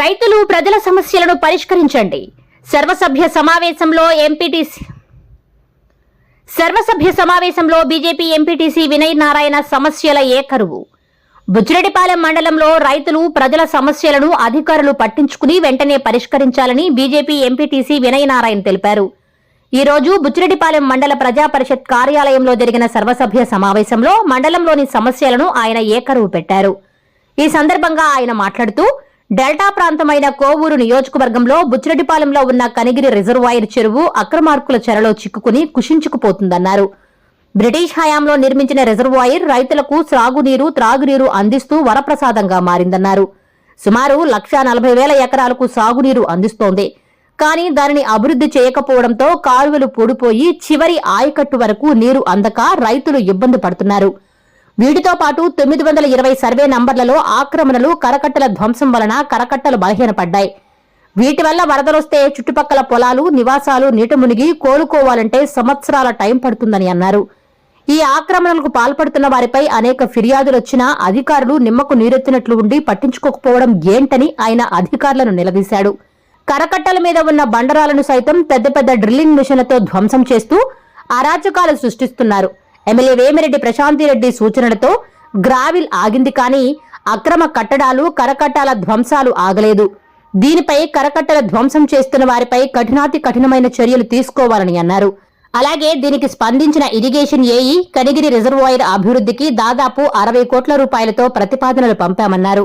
రైతులు ప్రజల సమస్యలను పరిష్కరించండి. సర్వసభ్య సమావేశంలో ఎంపీటీసీ సర్వసభ్య సమావేశంలో బీజేపీ ఎంపీటీసీ వినయ్ నారాయణ సమస్యల ఏకరువు. బుజ్జిరెడ్డిపాలెం మండలంలో రైతులు ప్రజల సమస్యలను అధికారులు పట్టించుకుని వెంటనే పరిష్కరించాలని బీజేపీ ఎంపీటీసీ వినయ్ నారాయణ తెలిపారు. ఈ రోజు బుచ్చిరెడ్డిపాలెం మండల ప్రజా పరిషత్ కార్యాలయంలో జరిగిన సర్వసభ్య సమావేశంలో మండలంలోని సమస్యలను ఆయన ఏకరువు పెట్టారు. ఈ సందర్భంగా ఆయన మాట్లాడుతూ డెల్టా ప్రాంతమైన కోవూరు నియోజకవర్గంలో బుచ్చిరెడ్డిపాలెంలో ఉన్న కనిగిరి రిజర్వాయర్ చెరువు అక్రమార్కుల చెరలో చిక్కుకుని కుషించుకుపోతుందన్నారు. బ్రిటిష్ హయాంలో నిర్మించిన రిజర్వాయర్ రైతులకు సాగునీరు త్రాగునీరు అందిస్తూ వరప్రసాదంగా మారిందన్నారు. సుమారు లక్షా నలభై వేల ఎకరాలకు సాగునీరు అందిస్తోంది. కానీ దానిని అభివృద్ధి చేయకపోవడంతో కాలువలు పూడిపోయి చివరి ఆయకట్టు వరకు నీరు అందక రైతులు ఇబ్బంది పడుతున్నారు. వీటితో పాటు తొమ్మిది వందల ఇరవై సర్వే నంబర్లలో ఆక్రమణలు కరకట్టల ధ్వంసం వలన కరకట్టలు బలహీనపడ్డాయి. వీటి వల్ల వరదలొస్తే చుట్టుపక్కల పొలాలు నివాసాలు నీట మునిగి కోలుకోవాలంటే సంవత్సరాల టైం పడుతుందని అన్నారు. ఈ ఆక్రమణలకు పాల్పడుతున్న వారిపై అనేక ఫిర్యాదులొచ్చినా అధికారులు నిమ్మకు నీరెత్తినట్లు ఉండి పట్టించుకోకపోవడం ఏంటని ఆయన అధికారులను నిలదీశాడు. కరకట్టల మీద ఉన్న బండరాలను సైతం పెద్ద పెద్ద డ్రిల్లింగ్ మిషన్లతో ధ్వంసం చేస్తూ అరాచకాలు సృష్టిస్తున్నారు. ఎమ్మెల్యే వేమిరెడ్డి ప్రశాంతిరెడ్డి సూచనలతో గ్రావిల్ ఆగింది కానీ అక్రమ కట్టడాలు కరకట్టాల ధ్వంసాలు ఆగలేదు. దీనిపై కరకట్టల ధ్వంసం చేస్తున్న వారిపై కఠినాతి కఠినమైన చర్యలు తీసుకోవాలని అన్నారు. అలాగే దీనికి స్పందించిన ఇరిగేషన్ ఏఈ కనిగిరి రిజర్వాయర్ అభివృద్ధికి దాదాపు అరవై కోట్ల రూపాయలతో ప్రతిపాదనలు పంపామన్నారు.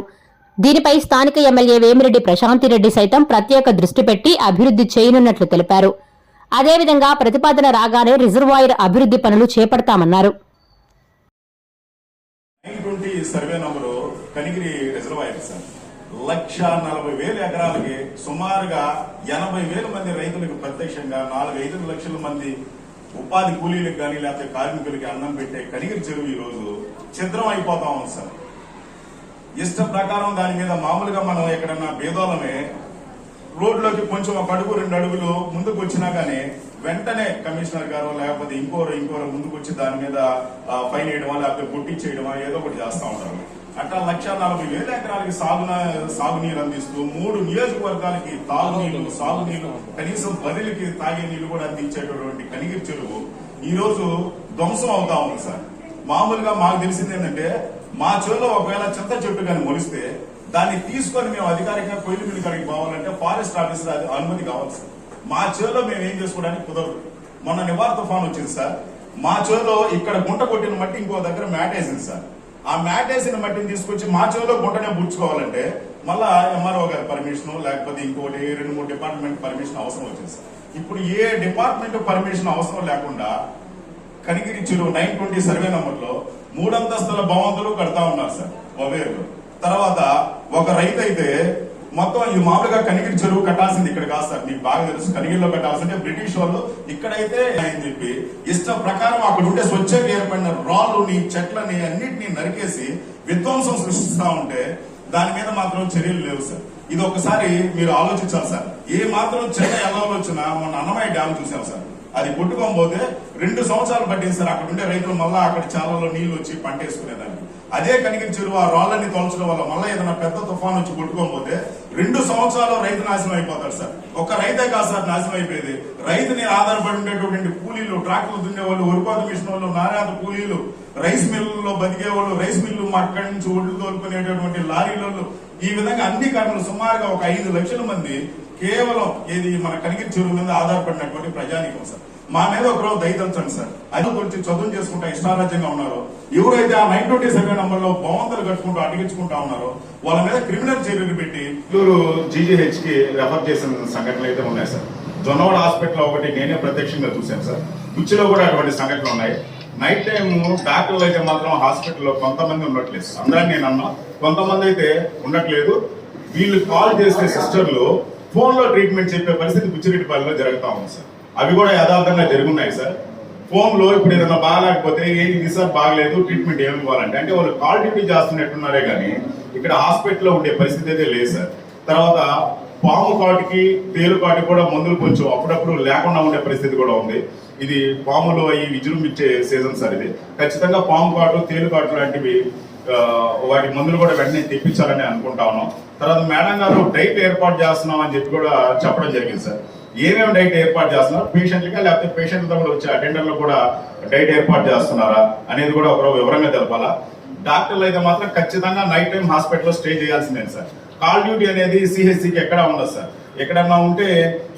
దీనిపై స్థానిక ఎమ్మెల్యే వేమిరెడ్డి ప్రశాంతిరెడ్డి సైతం ప్రత్యేక దృష్టి పెట్టి అభివృద్ధి చేయనున్నట్లు తెలిపారు. అదేవిధంగా ప్రతిపాదన రాగానే రిజర్వాయర్ అభివృద్ధి పనులు చేపడతామన్నారు. Survey number Kanigiri reservoir sir. లక్ష నలభై వేల ఎకరాలకి సుమారుగా ఎనభై వేల మంది రైతులకు ప్రత్యక్షంగా నాలుగు ఐదు లక్షల మంది ఉపాధి కూలీలకు కానీ లేకపోతే కార్మికులకి అన్నం పెట్టే కనిగిరి చెరువు ఈ రోజు ఛిద్రం అయిపోతా ఉంది సార్. ఇష్ట ప్రకారం దాని మీద మామూలుగా మనం ఎక్కడన్నా భేదాలమే రోడ్లోకి కొంచెం ఒక అడుగు రెండు అడుగులు ముందుకు వచ్చినా కానీ వెంటనే కమిషనర్ గారు లేకపోతే ఇంకోరు ఇంకోరు ముందుకు వచ్చి దాని మీద ఫైన్ వేయడమా లేకపోతే గుట్టించేయడమా ఏదో ఒకటి చేస్తా ఉంటారు. అట్లా లక్ష నలభై వేల ఎకరాలకి సాగున సాగునీరు అందిస్తూ మూడు నియోజకవర్గాలకి తాగునీరు సాగునీరు కనీసం బదిలీకి తాగే నీళ్ళు కూడా అందించేటటువంటి కనిగిరి చెరువు ఈ రోజు ధ్వంసం అవుతా ఉంది సార్. మామూలుగా మాకు తెలిసింది ఏంటంటే మా చెవిలో ఒకవేళ చింత చెట్టు కానీ మొలిస్తే దాన్ని తీసుకొని మేము అధికారికంగా కొయ్యలు మిల్లు కాడికి పోవాలంటే ఫారెస్ట్ ఆఫీసర్ అది అనుమతి కావాలి సార్. మా చెవిలో మేము ఏం చేసుకోవడానికి కుదరదు. మొన్న నివార్ తుఫాన్ వచ్చింది సార్. మా చెవిలో ఇక్కడ గుంట కొట్టిన మట్టి ఇంకో దగ్గర మ్యాట్ వేసింది సార్. ఆ మ్యాట్ వేసిన మట్టిని తీసుకొచ్చి మా చెవిలో గుంటనే పుచ్చుకోవాలంటే మళ్ళా ఎంఆర్ఓ గారి పర్మిషన్ లేకపోతే ఇంకోటి రెండు మూడు డిపార్ట్మెంట్ పర్మిషన్ అవసరం వచ్చింది సార్. ఇప్పుడు ఏ డిపార్ట్మెంట్ పర్మిషన్ అవసరం లేకుండా కనిగిరి చెరువు నైన్ ట్వంటీ సర్వే నంబర్లో మూడంతస్తుల భవంతులు కడతా ఉన్నారు సార్ ఒవేరులో తర్వాత ఒక రైతు అయితే మొత్తం ఈ మామూలుగా కనిగిరి చెరువు కట్టాల్సింది ఇక్కడ కాదు సార్. మీకు బాగా తెలుసు కనిగిరిలో కట్టాల్సిందే. బ్రిటిష్ వాళ్ళు ఇక్కడైతే అని చెప్పి ఇష్ట ప్రకారం అక్కడ ఉండే స్వచ్ఛంగా ఏర్పడిన రాళ్ళుని చెట్లని అన్నిటినీ నరికేసి విధ్వంసం సృష్టిస్తా ఉంటే దాని మీద మాత్రం చర్యలు లేవు సార్. ఇది ఒకసారి మీరు ఆలోచించాలి సార్. ఏ మాత్రం చిన్న ఎలా వచ్చినా మొన్న అన్నమయ్య డ్యామ్ చూసాం సార్. అది కొట్టుకోకపోతే రెండు సంవత్సరాలు పట్టింది సార్. అక్కడ ఉండే రైతులు మళ్ళా అక్కడ చాలలో నీళ్ళు వచ్చి పంట వేసుకునేదాన్ని అదే కనిగిన చెరువు ఆ రాళ్ళని తోల్చడం వల్ల మళ్ళీ ఏదైనా పెద్ద తుఫాన్ వచ్చి కొట్టుకోకపోతే రెండు సంవత్సరాలు రైతు నాశనం అయిపోతాడు సార్. ఒక్క రైతే కాదు సార్ నాశనం అయిపోయేది. రైతుని ఆధారపడి ఉండేటువంటి కూలీలు ట్రాక్టర్లు దున్నే వాళ్ళు వరిపాత మిషన్ వాళ్ళు నాణ్యాత కూలీలు రైస్ మిల్లులో బతికే వాళ్ళు రైస్ మిల్లు అక్కడి నుంచి ఒడ్లు తోలుకునేటటువంటి లారీలలో ఈ విధంగా అన్ని కారణాలు సుమారుగా ఒక ఐదు లక్షల మంది కేవలం ఇది మన కనిగిరి చెరువు మీద ఆధారపడినటువంటి ప్రజానీకం సార్. మా మీద ఒకరోజు దయదలుచండి సార్. అది కొంచెం చదువు చేసుకుంటా ఇష్టారాజ్యంగా ఉన్నారో ఎవరైతే ఆ నైన్ ట్వంటీ సెవెన్ నంబర్లో భవంతులు కట్టుకుంటూ అడిగించుకుంటా ఉన్నారో వాళ్ళ మీద క్రిమినల్ చర్యలు పెట్టి నెల్లూరు జీజీహెచ్కి రెఫర్ చేసిన సంఘటనలు అయితే ఉన్నాయి సార్. జొన్నవాడ హాస్పిటల్ ఒకటి నేనే ప్రత్యక్షంగా చూశాను సార్. కుచ్చిలో కూడా అటువంటి సంఘటనలు ఉన్నాయి. నైట్ టైం డాక్టర్లు అయితే మాత్రం హాస్పిటల్లో కొంతమంది ఉండట్లేదు సార్. నేను అన్నా కొంతమంది అయితే ఉండట్లేదు. వీళ్ళు కాల్ చేసే సిస్టర్లు ఫోన్లో ట్రీట్మెంట్ చెప్పే పరిస్థితి బుచ్చిరెడ్డిపల్లిలో జరుగుతూ ఉంది సార్. అవి కూడా యథార్థంగా జరుగున్నాయి సార్. ఫోన్లో ఇప్పుడు ఏదైనా బాగాలేకపోతే ఏంటి సార్ బాగలేదు ట్రీట్మెంట్ ఏమి ఇవ్వాలంటే అంటే వాళ్ళు కాల్ డ్యూటీ చేస్తున్నట్టున్నారే కానీ ఇక్కడ హాస్పిటల్లో ఉండే పరిస్థితి అయితే లేదు సార్. తర్వాత పాము కాటుకి తేలు కూడా మందులు కొంచెం అప్పుడప్పుడు లేకుండా ఉండే పరిస్థితి కూడా ఉంది. ఇది పాములు అవి విజృంభించే సీజన్ సార్ ఇది. ఖచ్చితంగా పాము కాటు తేలు కాటు లాంటివి వాటి మందులు కూడా వెంటనే తెప్పించాలని అనుకుంటా ఉన్నాం. తర్వాత మేడం గారు డైట్ ఏర్పాటు చేస్తున్నాం అని చెప్పి కూడా చెప్పడం జరిగింది సార్. ఏమేమి డైట్ ఏర్పాటు చేస్తున్నారు? పేషెంట్లకి లేకపోతే పేషెంట్లతో కూడా వచ్చే అటెండర్లు కూడా డైట్ ఏర్పాటు చేస్తున్నారా అనేది కూడా ఒక వివరంగా తెలపాలా? డాక్టర్లు అయితే మాత్రం ఖచ్చితంగా నైట్ టైం హాస్పిటల్లో స్టే చేయాల్సిందే సార్. కాల్ డ్యూటీ అనేది సిహెచ్సికి ఎక్కడ ఉండదు సార్. ఎక్కడన్నా ఉంటే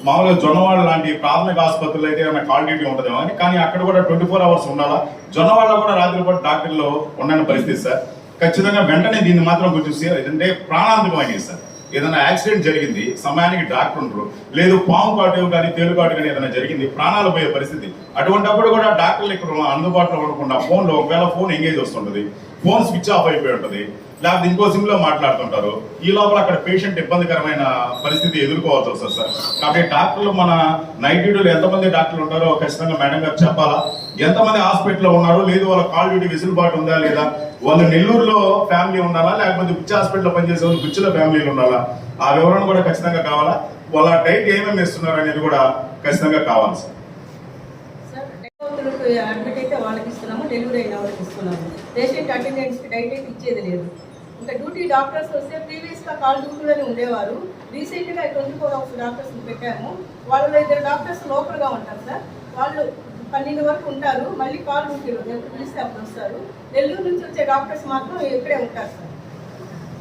మామూలుగా జొన్నవాడ లాంటి ప్రాథమిక ఆసుపత్రులు అయితే ఏమైనా కాల్ డ్యూటీ ఉంటుందేమో అని కానీ అక్కడ కూడా ట్వంటీ ఫోర్ అవర్స్ ఉండాలా? జొన్నవాడలో కూడా రాత్రిపూట డాక్టర్లు ఉండని పరిస్థితి సార్. ఖచ్చితంగా వెంటనే దీన్ని మాత్రం గుర్తిస్తే ఏంటంటే ప్రాణాంతకమైనది సార్. ఏదైనా యాక్సిడెంట్ జరిగింది సమయానికి డాక్టర్ ఉండరు లేదు పాము కాటు కానీ తేలు కాటు కానీ ఏదైనా జరిగింది ప్రాణాలు పోయే పరిస్థితి. అటువంటిప్పుడు కూడా డాక్టర్లు ఇక్కడ అందుబాటులో ఉండకుండా ఫోన్లో ఒకవేళ ఫోన్ ఎంగేజ్ వస్తుంటుంది ఫోన్ స్విచ్ ఆఫ్ అయిపోయి ఉంటుంది. లేకపోతే ఇంకో సిమ్లో మాట్లాడుతుంటారు. ఈ లోపల అక్కడ పేషెంట్ ఇబ్బందికరమైన పరిస్థితి ఎదుర్కోవాల్సి వస్తుంది సార్. కాబట్టి డాక్టర్లు మన నైట్ డ్యూటీలో ఎంతమంది డాక్టర్లు ఉంటారో ఖచ్చితంగా మేడం గారు చెప్పాలా? ఎంతమంది హాస్పిటల్లో ఉన్నారు? లేదు వాళ్ళ కాల్ డ్యూటీ వెసులుబాటు ఉందా లేదా? వాళ్ళు నెల్లూరులో ఫ్యామిలీ ఉండాలా లేకపోతే పిచ్చి హాస్పిటల్లో పనిచేసే వాళ్ళు పిచ్చిలో ఫ్యామిలీలు ఉండాలా ఆ వివరణ కూడా ఖచ్చితంగా కావాలా? వాళ్ళ డైట్ ఏమేమి ఇస్తున్నారు అనేది కూడా ఖచ్చితంగా కావాలి సార్. అడ్మిట్ అయితే వాళ్ళకి ఇస్తున్నాము డెలివరీ అయిన వాళ్ళకి ఇస్తున్నాము. పేషెంట్ అటెండెన్స్కి డైట్ అయితే ఇచ్చేది లేదు. ఇంకా డ్యూటీ డాక్టర్స్ వస్తే ప్రీవియస్గా కాల్ డ్యూటీలోనే ఉండేవారు. రీసెంట్గా ట్వంటీ ఫోర్ అవర్స్ డాక్టర్స్ పెట్టాము. వాళ్ళలో ఇద్దరు డాక్టర్స్ లోపలగా ఉంటారు సార్. వాళ్ళు పన్నెండు వరకు ఉంటారు. మళ్ళీ కాల్ డ్యూటీలో ఎప్పుడు పిలిస్తే అప్పుడు వస్తారు. నెల్లూరు నుంచి వచ్చే డాక్టర్స్ మాత్రం ఇక్కడే ఉంటారు సార్.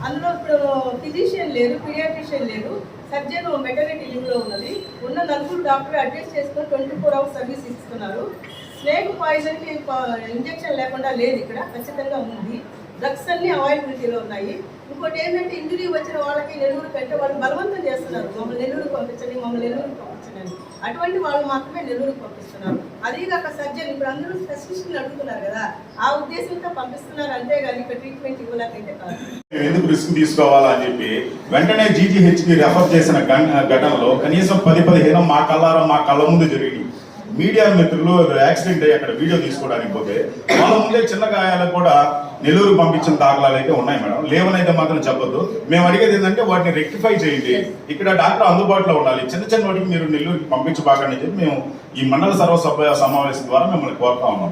అందులో ఇప్పుడు ఫిజిషియన్ లేరు పీడియాట్రిషియన్ లేరు. సర్జన్ మెటర్నిటీ లీవ్లో ఉన్నది. ఉన్న నలుగురు డాక్టర్ అడ్జస్ట్ చేసుకొని twenty four hours service snake. Snake పాయిజన్కి ఇంజెక్షన్ లేకుండా లేదు ఇక్కడ. ఖచ్చితంగా ఉంది. డ్రగ్స్ అన్ని అవైలబిలిటీలో ఉన్నాయి. ఇంకోటి ఏంటంటే ఇంజురీ వచ్చిన వాళ్ళకి నెల్లూరు పెట్టే వాళ్ళు బలవంతం చేస్తున్నారు. మమ్మల్ని నెల్లూరుకి పంపించండి మమ్మల్ని నెల్లూరుకి పంపించండి అటువంటి వాళ్ళు మాత్రమే నెల్లూరుకి పంపిస్తున్నారు. అదేగాక సర్జన్ ఇప్పుడు అందరూ స్పెషలిస్టులు అడుగుతున్నారు కదా. ఆ ఉద్దేశంతో పంపిస్తున్నారు అంతేగాని ఇక్కడ ట్రీట్మెంట్ ఇవ్వలేకైతే కాదు. ఎందుకు రిస్క్ తీసుకోవాలా అని చెప్పి వెంటనే జీజీహెచ్ రెఫర్ చేసిన ఘటనలో కనీసం పది పదిహేను మా కల్లారం మా కళ్ళ ముందు జరిగింది. మీడియా మిత్రులు యాక్సిడెంట్ అయ్యి అక్కడ వీడియో తీసుకోవడానికి పోతే వాళ్ళ ముందే చిన్న గాయాలకు కూడా నెల్లూరు పంపించిన దాఖలాలు అయితే ఉన్నాయి మేడం. లేవనైతే మాత్రం చెప్పొద్దు. మేము అడిగేది ఏంటంటే వాటిని రెక్టిఫై చేయండి. ఇక్కడ డాక్టర్ అందుబాటులో ఉండాలి. చిన్న చిన్న వాటికి మీరు నెల్లూరుకి పంపించబాకండి చెప్పి మేము ఈ మండల సర్వసభ్య సమావేశం ద్వారా మిమ్మల్ని కోరుతా ఉన్నాం.